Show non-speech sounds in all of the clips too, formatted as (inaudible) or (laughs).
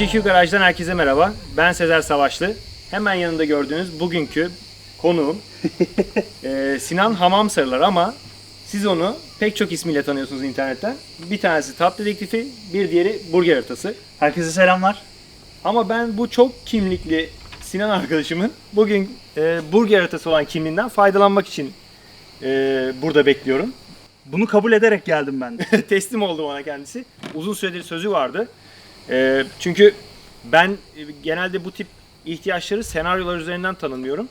GQ Garaj'dan herkese merhaba. Ben Sezer Savaşlı. Hemen yanında gördüğünüz bugünkü konuğum eee, (laughs) Sinan Hamamsarılar ama siz onu pek çok ismiyle tanıyorsunuz internetten. Bir tanesi Tat Dedektifi, bir diğeri Burger Haritası. Herkese selamlar. Ama ben bu çok kimlikli Sinan arkadaşımın bugün eee, Burger Haritası olan kimliğinden faydalanmak için eee, burada bekliyorum. Bunu kabul ederek geldim ben de. (laughs) teslim oldu bana kendisi. Uzun süredir sözü vardı. Ee, çünkü ben e, genelde bu tip ihtiyaçları senaryolar üzerinden tanımlıyorum.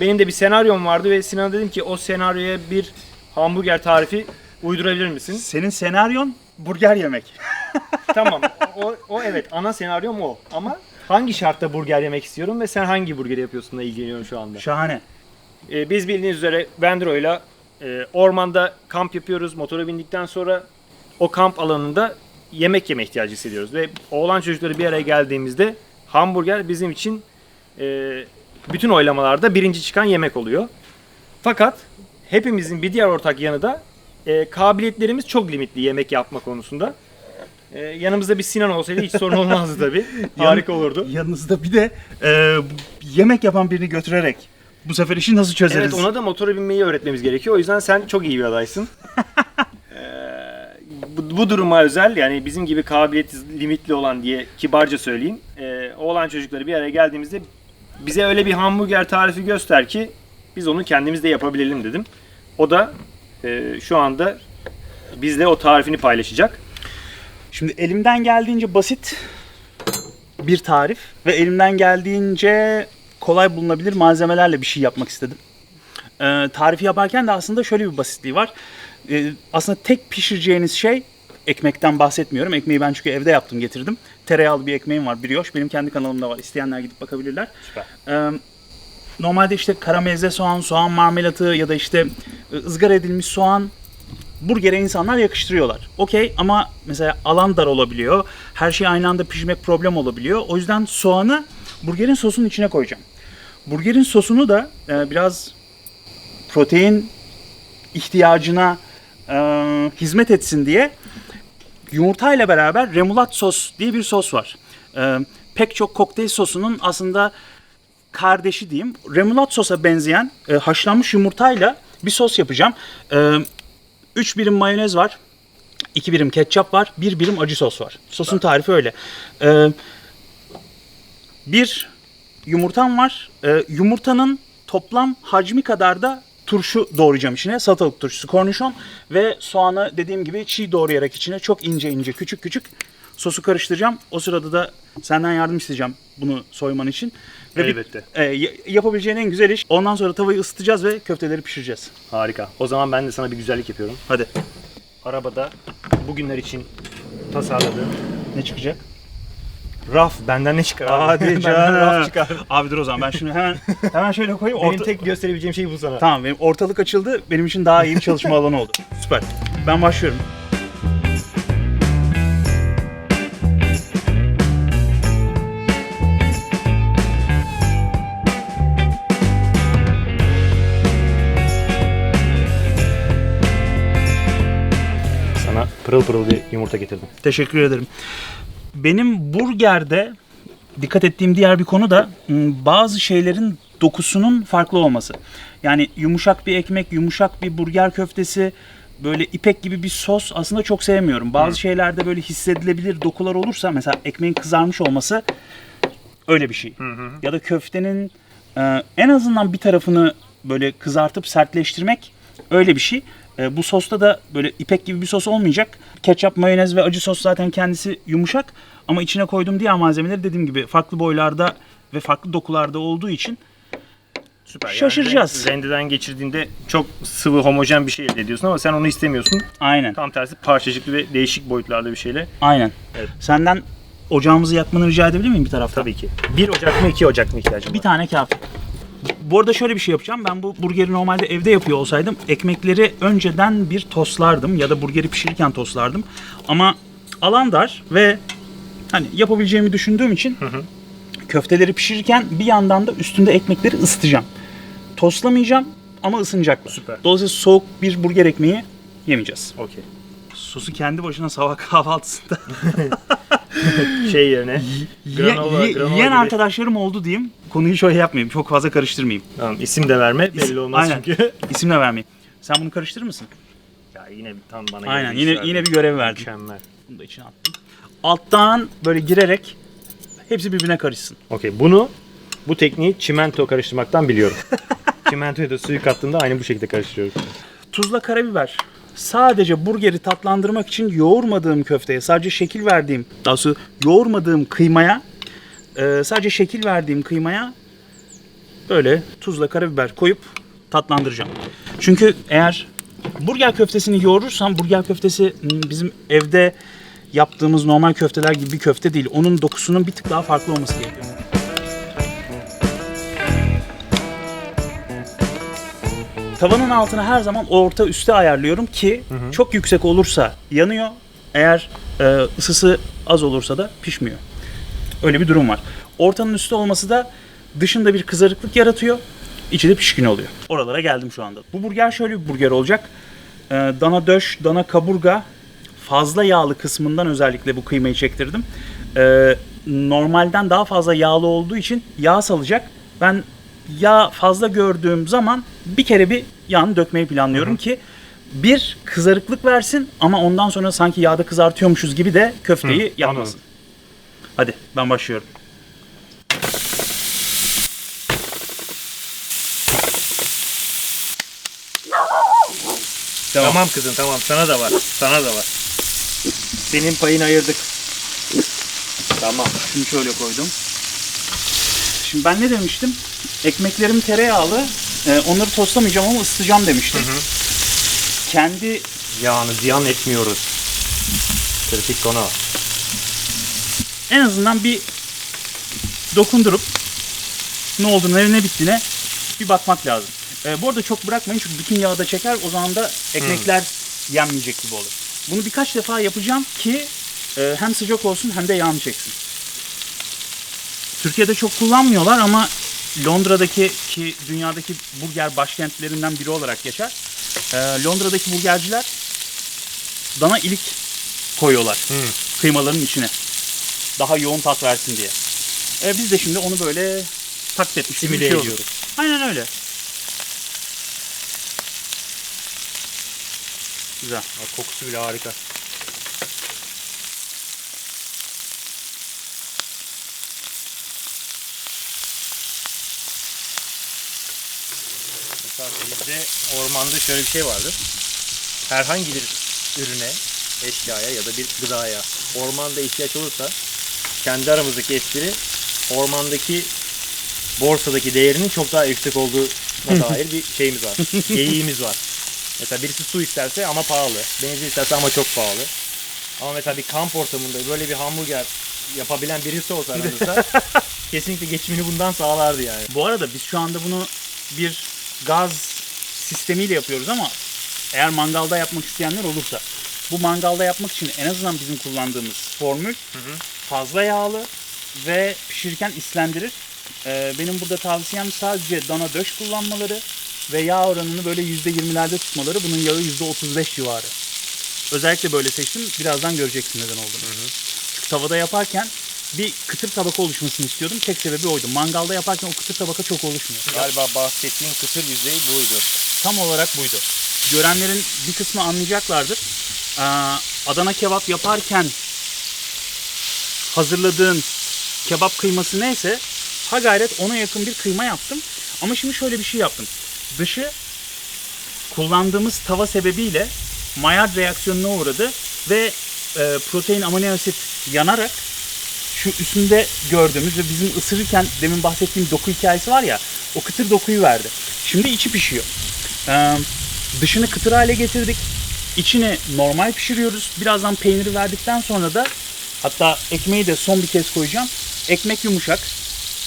Benim de bir senaryom vardı ve Sinan'a dedim ki o senaryoya bir hamburger tarifi uydurabilir misin? Senin senaryon burger yemek. (laughs) tamam. O, o evet ana senaryom o. Ama hangi şartta burger yemek istiyorum ve sen hangi burgeri yapıyorsun da ilgileniyorum şu anda. Şahane. Ee, biz bildiğiniz üzere Vendro'yla e, ormanda kamp yapıyoruz. Motora bindikten sonra o kamp alanında yemek yeme ihtiyacı hissediyoruz. Ve oğlan çocukları bir araya geldiğimizde hamburger bizim için e, bütün oylamalarda birinci çıkan yemek oluyor. Fakat hepimizin bir diğer ortak yanı da e, kabiliyetlerimiz çok limitli yemek yapma konusunda. E, yanımızda bir Sinan olsaydı hiç sorun olmazdı tabii. (laughs) Harika olurdu. Yanınızda bir de e, yemek yapan birini götürerek bu sefer işi nasıl çözeriz? Evet ona da motora binmeyi öğretmemiz gerekiyor. O yüzden sen çok iyi bir adaysın. (laughs) Bu, duruma özel yani bizim gibi kabiliyeti limitli olan diye kibarca söyleyeyim. Ee, oğlan çocukları bir araya geldiğimizde bize öyle bir hamburger tarifi göster ki biz onu kendimiz de yapabilelim dedim. O da e, şu anda bizle o tarifini paylaşacak. Şimdi elimden geldiğince basit bir tarif ve elimden geldiğince kolay bulunabilir malzemelerle bir şey yapmak istedim. Ee, tarifi yaparken de aslında şöyle bir basitliği var. Ee, aslında tek pişireceğiniz şey ekmekten bahsetmiyorum. Ekmeği ben çünkü evde yaptım getirdim. Tereyağlı bir ekmeğim var brioche. Benim kendi kanalımda var. İsteyenler gidip bakabilirler. Süper. Ee, normalde işte karamelize soğan, soğan marmelatı ya da işte e, ızgara edilmiş soğan burgere insanlar yakıştırıyorlar. Okey ama mesela alan dar olabiliyor. Her şey aynı anda pişirmek problem olabiliyor. O yüzden soğanı burgerin sosunun içine koyacağım. Burgerin sosunu da e, biraz protein ihtiyacına e, hizmet etsin diye yumurta ile beraber remulat sos diye bir sos var. E, pek çok kokteyl sosunun aslında kardeşi diyeyim. Remulat sosa benzeyen e, haşlanmış yumurtayla bir sos yapacağım. E, 3 birim mayonez var. 2 birim ketçap var. 1 birim acı sos var. Sosun tarifi öyle. E, bir yumurtam var. E, yumurtanın toplam hacmi kadar da turşu doğrayacağım içine. Salatalık turşusu, kornişon ve soğanı dediğim gibi çiğ doğrayarak içine çok ince ince küçük küçük sosu karıştıracağım. O sırada da senden yardım isteyeceğim bunu soyman için. Ve bir- Elbette. e, y- yapabileceğin en güzel iş. Ondan sonra tavayı ısıtacağız ve köfteleri pişireceğiz. Harika. O zaman ben de sana bir güzellik yapıyorum. Hadi. Arabada bugünler için tasarladığım Ne çıkacak? Raf benden ne çıkar? abi? Hadi Benden canım. raf çıkar. Abi dur o zaman ben şunu hemen hemen şöyle koyayım. Benim Orta- tek gösterebileceğim şey bu sana. Tamam benim ortalık açıldı. Benim için daha iyi bir çalışma alanı oldu. (laughs) Süper. Ben başlıyorum. Sana pırıl pırıl bir yumurta getirdim. Teşekkür ederim. Benim burgerde dikkat ettiğim diğer bir konu da m, bazı şeylerin dokusunun farklı olması. Yani yumuşak bir ekmek, yumuşak bir burger köftesi, böyle ipek gibi bir sos aslında çok sevmiyorum. Bazı şeylerde böyle hissedilebilir dokular olursa mesela ekmeğin kızarmış olması öyle bir şey. Ya da köftenin e, en azından bir tarafını böyle kızartıp sertleştirmek öyle bir şey. E, bu sosta da böyle ipek gibi bir sos olmayacak. Ketçap, mayonez ve acı sos zaten kendisi yumuşak. Ama içine koyduğum diğer malzemeleri dediğim gibi farklı boylarda ve farklı dokularda olduğu için Süper. Şaşıracağız. Yani rendeden geçirdiğinde çok sıvı homojen bir şey elde ediyorsun ama sen onu istemiyorsun. aynen. Tam tersi parçacıklı ve değişik boyutlarda bir şeyle. Aynen. Evet. Senden ocağımızı yakmanı rica edebilir miyim bir taraftan? Tabii ki. Bir Ocak mı iki Ocak mı ihtiyacım Bir var? tane kafi. Bu arada şöyle bir şey yapacağım. Ben bu burgeri normalde evde yapıyor olsaydım ekmekleri önceden bir tostlardım ya da burgeri pişirirken tostlardım. Ama alan dar ve hani yapabileceğimi düşündüğüm için köfteleri pişirirken bir yandan da üstünde ekmekleri ısıtacağım. Tostlamayacağım ama ısınacaklar. Süper. Dolayısıyla soğuk bir burger ekmeği yemeyeceğiz. Okey. Sosu kendi başına sabah kahvaltısında (laughs) (laughs) şey yerine. Ye- Granola, ye- granola yiyen gibi. arkadaşlarım oldu diyeyim. Konuyu şöyle yapmayayım. Çok fazla karıştırmayayım. Tamam isim de verme belli olmaz Aynen. çünkü. (laughs) İsim de vermeyeyim. Sen bunu karıştırır mısın? ya yine tam bana Aynen. Yine işler. yine bir görev verdim. Mükemmel. Bunu da içine attım. Alttan böyle girerek hepsi birbirine karışsın. Okey bunu bu tekniği çimento karıştırmaktan biliyorum. (laughs) Çimentoya da suyu kattığında aynı bu şekilde karıştırıyoruz. Tuzla karabiber. Sadece burgeri tatlandırmak için yoğurmadığım köfteye, sadece şekil verdiğim, daha doğrusu yoğurmadığım kıymaya, e, sadece şekil verdiğim kıymaya böyle tuzla karabiber koyup tatlandıracağım. Çünkü eğer burger köftesini yoğurursam burger köftesi hmm, bizim evde yaptığımız normal köfteler gibi bir köfte değil. Onun dokusunun bir tık daha farklı olması gerekiyor. Tavanın altını her zaman orta üste ayarlıyorum ki çok yüksek olursa yanıyor. Eğer e, ısısı az olursa da pişmiyor. Öyle bir durum var. Ortanın üstü olması da dışında bir kızarıklık yaratıyor. içi de pişkin oluyor. Oralara geldim şu anda. Bu burger şöyle bir burger olacak. E, dana döş, dana kaburga fazla yağlı kısmından özellikle bu kıymayı çektirdim. E, normalden daha fazla yağlı olduğu için yağ salacak. Ben yağ fazla gördüğüm zaman bir kere bir yağını dökmeyi planlıyorum ki bir kızarıklık versin ama ondan sonra sanki yağda kızartıyormuşuz gibi de köfteyi Hı, yapmasın. anladım. Hadi ben başlıyorum. Tamam. kızım tamam sana da var. Sana da var. Senin payını ayırdık. Tamam. Şunu şöyle koydum. Şimdi ben ne demiştim? Ekmeklerim tereyağlı. E, onları tostlamayacağım ama ısıtacağım demiştim. Kendi Yağını ziyan etmiyoruz. Kritik konu. en azından bir dokundurup ne olduğunu ne, ne bittiğine bir bakmak lazım. E, bu arada çok bırakmayın çünkü bütün yağı da çeker. O zaman da ekmekler yenmeyecek gibi olur. Bunu birkaç defa yapacağım ki e, hem sıcak olsun hem de yağını çeksin. Türkiye'de çok kullanmıyorlar ama Londra'daki ki dünyadaki burger başkentlerinden biri olarak geçer. E, Londra'daki burgerciler dana ilik koyuyorlar kıymaların içine. Daha yoğun tat versin diye. E, biz de şimdi onu böyle taklit etmiş Simüle şey ediyoruz. Aynen öyle. Güzel. Bak, kokusu bile harika. Mesela bizde ormanda şöyle bir şey vardır. Herhangi bir ürüne, eşyaya ya da bir gıdaya ormanda ihtiyaç olursa kendi aramızdaki espri ormandaki borsadaki değerinin çok daha yüksek olduğuna dair bir şeyimiz var. (laughs) Geyiğimiz var. Mesela birisi su isterse ama pahalı. Benzin isterse ama çok pahalı. Ama mesela bir kamp ortamında böyle bir hamburger yapabilen birisi olsa aranızda (laughs) kesinlikle geçimini bundan sağlardı yani. Bu arada biz şu anda bunu bir gaz sistemiyle yapıyoruz ama eğer mangalda yapmak isteyenler olursa bu mangalda yapmak için en azından bizim kullandığımız formül fazla yağlı ve pişirirken islendirir. Ee, benim burada tavsiyem sadece dana döş kullanmaları ve yağ oranını böyle %20'lerde tutmaları. Bunun yağı %35 civarı. Özellikle böyle seçtim. Birazdan göreceksin neden olduğunu. Çünkü tavada yaparken bir kıtır tabaka oluşmasını istiyordum. Tek sebebi oydu. Mangalda yaparken o kıtır tabaka çok oluşmuyor. Galiba bahsettiğin kıtır yüzeyi buydu. Tam olarak buydu. Görenlerin bir kısmı anlayacaklardır. Ee, Adana kebap yaparken hazırladığın kebap kıyması neyse ha gayret ona yakın bir kıyma yaptım. Ama şimdi şöyle bir şey yaptım. Dışı kullandığımız tava sebebiyle Maillard reaksiyonuna uğradı ve e, protein amino asit yanarak şu üstünde gördüğümüz ve bizim ısırırken demin bahsettiğim doku hikayesi var ya o kıtır dokuyu verdi. Şimdi içi pişiyor. Ee, dışını kıtır hale getirdik. İçini normal pişiriyoruz. Birazdan peyniri verdikten sonra da hatta ekmeği de son bir kez koyacağım. Ekmek yumuşak.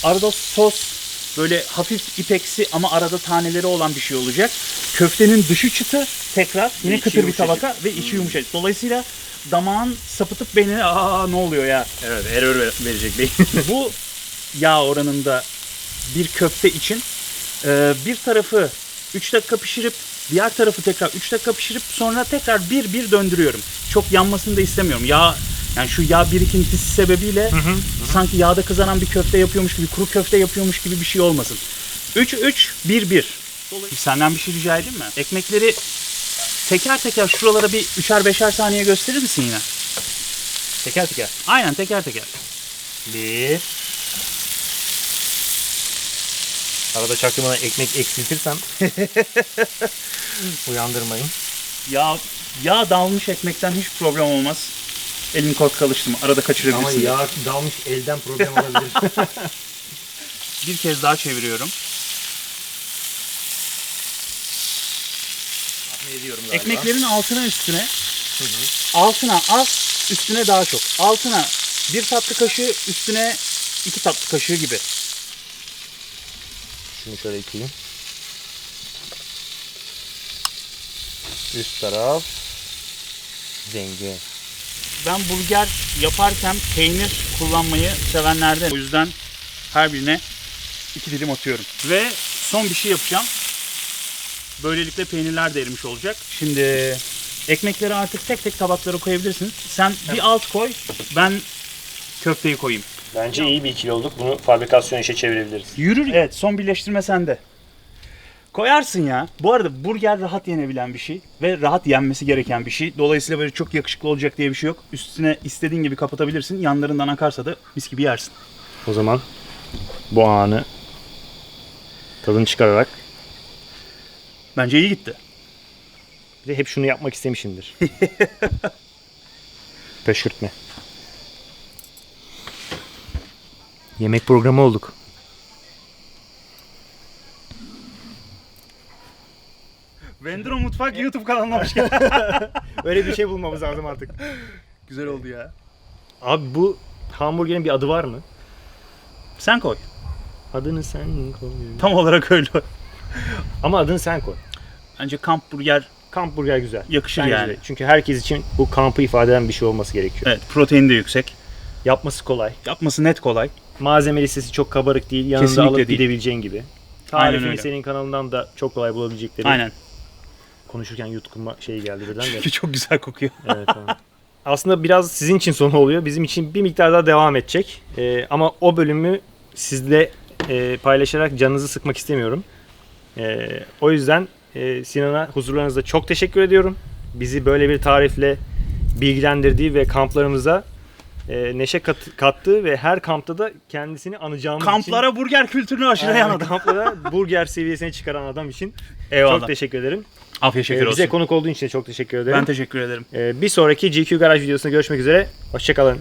Arada sos böyle hafif ipeksi ama arada taneleri olan bir şey olacak. Köftenin dışı çıtı tekrar yine içi kıtır bir yumuşacık. tabaka ve içi yumuşak. Dolayısıyla damağın sapıtıp beni aa ne oluyor ya Evet error ver- verecek değil. (laughs) bu yağ oranında bir köfte için bir tarafı 3 dakika pişirip diğer tarafı tekrar 3 dakika pişirip sonra tekrar bir bir döndürüyorum. Çok yanmasını da istemiyorum. Yağ Yani şu yağ birikintisi sebebiyle sanki yağda kızaran bir köfte yapıyormuş gibi, kuru köfte yapıyormuş gibi bir şey olmasın. 3 3 1 1. Senden bir şey rica edeyim mi? Ekmekleri teker teker şuralara bir üçer beşer saniye gösterir misin yine? Teker teker. Aynen teker teker. Bir. Arada çaktırmadan ekmek eksiltirsem (laughs) uyandırmayın. Yağ, yağ dalmış ekmekten hiç problem olmaz. Elin kork kalıştı mı? Arada Ama kaçırabilirsin. yağ dalmış elden problem olabilir. (laughs) Bir kez daha çeviriyorum. Tahmin ediyorum galiba. Ekmeklerin altına üstüne, altına az, üstüne daha çok. Altına bir tatlı kaşığı, üstüne iki tatlı kaşığı gibi. Şunu şöyle ekleyeyim. Üst taraf zengin. Ben burger yaparken peynir kullanmayı sevenlerden. O yüzden her birine iki dilim atıyorum. Ve son bir şey yapacağım. Böylelikle peynirler de erimiş olacak. Şimdi ekmekleri artık tek tek tabaklara koyabilirsiniz. Sen bir alt koy, ben köfteyi koyayım. Bence iyi bir ikili olduk. Bunu fabrikasyon işe çevirebiliriz. Yürür. Evet son birleştirme sende. Koyarsın ya. Bu arada burger rahat yenebilen bir şey ve rahat yenmesi gereken bir şey. Dolayısıyla böyle çok yakışıklı olacak diye bir şey yok. Üstüne istediğin gibi kapatabilirsin. Yanlarından akarsa da mis gibi yersin. O zaman bu anı tadını çıkararak Bence iyi gitti. bir de hep şunu yapmak istemişimdir. (laughs) Pöşürtme. Yemek programı olduk. Vendro Mutfak YouTube kanalına hoş geldin. (laughs) Öyle bir şey bulmamız lazım artık. Güzel oldu ya. Abi bu hamburgerin bir adı var mı? Sen koy. Adını sen koy. Tam olarak öyle. Ama adını sen koy. Bence kamp burger Kamp burger güzel. yakışır Bence yani. de. Çünkü herkes için bu kampı ifade eden bir şey olması gerekiyor. Evet protein de yüksek. Yapması kolay. Yapması net kolay. Malzeme listesi çok kabarık değil. Yanında Kesinlikle alıp değil. gidebileceğin gibi. Aynen Tarifini öyle. senin kanalından da çok kolay bulabilecekleri. Aynen. Konuşurken yutkunma şey geldi birden de. Çünkü çok güzel kokuyor. evet, tamam. Aslında biraz sizin için sonu oluyor. Bizim için bir miktar daha devam edecek. Ee, ama o bölümü sizle e, paylaşarak canınızı sıkmak istemiyorum. Ee, o yüzden e, Sinan'a huzurlarınızda çok teşekkür ediyorum. Bizi böyle bir tarifle bilgilendirdiği ve kamplarımıza e, neşe kat- kattığı ve her kampta da kendisini anacağımız için... Kamplara burger kültürünü aşılayan adam. kamplara burger seviyesine çıkaran adam için Eyvallah. çok teşekkür ederim. Afiyet şeker Ee, bize olsun. konuk olduğun için de çok teşekkür ederim. Ben teşekkür ederim. Ee, bir sonraki GQ Garaj videosunda görüşmek üzere. Hoşçakalın.